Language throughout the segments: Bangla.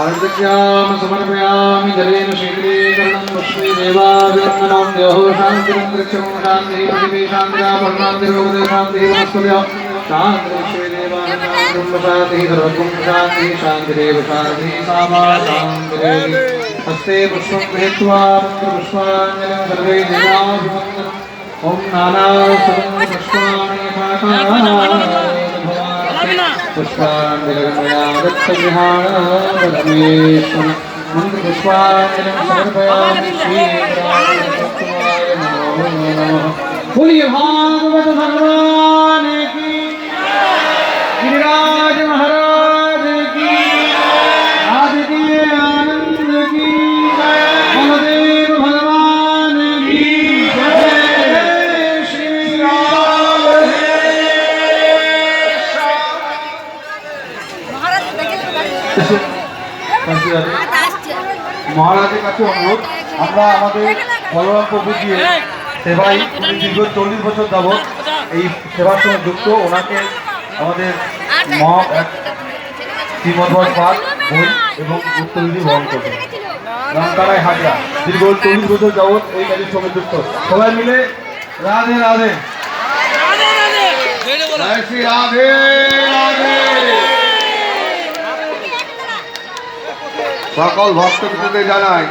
आर्द्याम समर्पयामि जलेन शीघ्रीकरणं पुष्पीदेवाभिरन्दनां द्योः शान्तिरन्तरिक्षं शान्तिः पृथिवी शान्तिरापर्णान्तिरोगदे शान्तिः वनस्पत्या शान्तिविश्वेदेवानां ब्रह्मशान्तिः सर्वगुं शान्तिः शान्तिरेव शान्तिः सामा शान्तिरेव हस्ते पुष्पं गृहीत्वा पुष्पाञ्जलिं सर्वे देवाभिवन्दनं ओम नाना बोलिए भागवत भगवान की गिरिराज महाराज মহারাজের কাছে অনুরোধ আমরা আমাদের বলরাম প্রভু দিয়ে উনি দীর্ঘ চল্লিশ বছর যাবৎ এই সেবার সঙ্গে যুক্ত। ওনাকে আমাদের মহা শ্রীমদ্ভর পাঠ বই এবং উত্তরবিধি বহন করবেন। রামতারায় হাজরা দীর্ঘ চল্লিশ বছর যাবৎ এই কাজের সঙ্গে যুক্ত। সবাই মিলে রাধে রাধে। রাধে রাধে। সকল ভক্তবৃন্দদের জানাই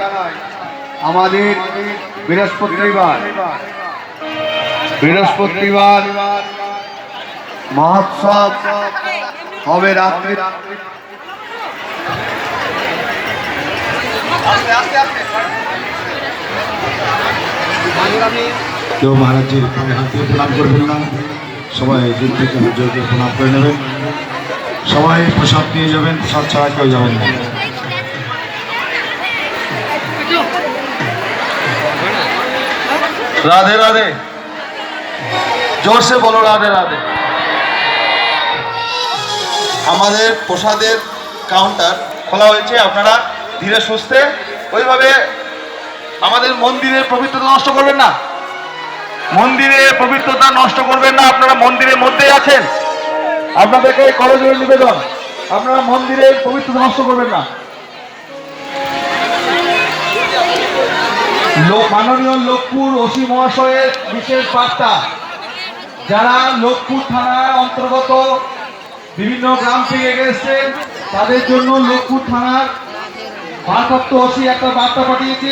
আমাদের বৃহস্পতিবার। বৃহস্পতিবার মহোৎসব হবে রাত্রি। কেউ মহারাজের হাত প্রণাম করবেন না। সবাই দিন থেকে প্রণাম করে নেবেন। সবাই প্রসাদ নিয়ে যাবেন, প্রসাদ ছাড়া কেউ যাবেন না। রাধে রাধে। জোরসে বলো রাধে রাধে। আমাদের প্রসাদের কাউন্টার খোলা হয়েছে, আপনারা ধীরে সুস্থে ওইভাবে আমাদের মন্দিরের পবিত্রতা নষ্ট করবেন না। মন্দিরের পবিত্রতা নষ্ট করবেন না, আপনারা মন্দিরের মধ্যেই আছেন। আপনাদেরকে এই করজোর নিবেদন, আপনারা মন্দিরের পবিত্রতা নষ্ট করবেন না। মাননীয় লোকপুর ওসি মহাশয়ের বিশেষ বার্তা। যারা লোকপুর থানার অন্তর্গত বিভিন্ন গ্রাম থেকে এসেছেন তাদের জন্য লোকপুর থানার ভারপ্রাপ্ত ওসি একটা বার্তা পাঠিয়েছে।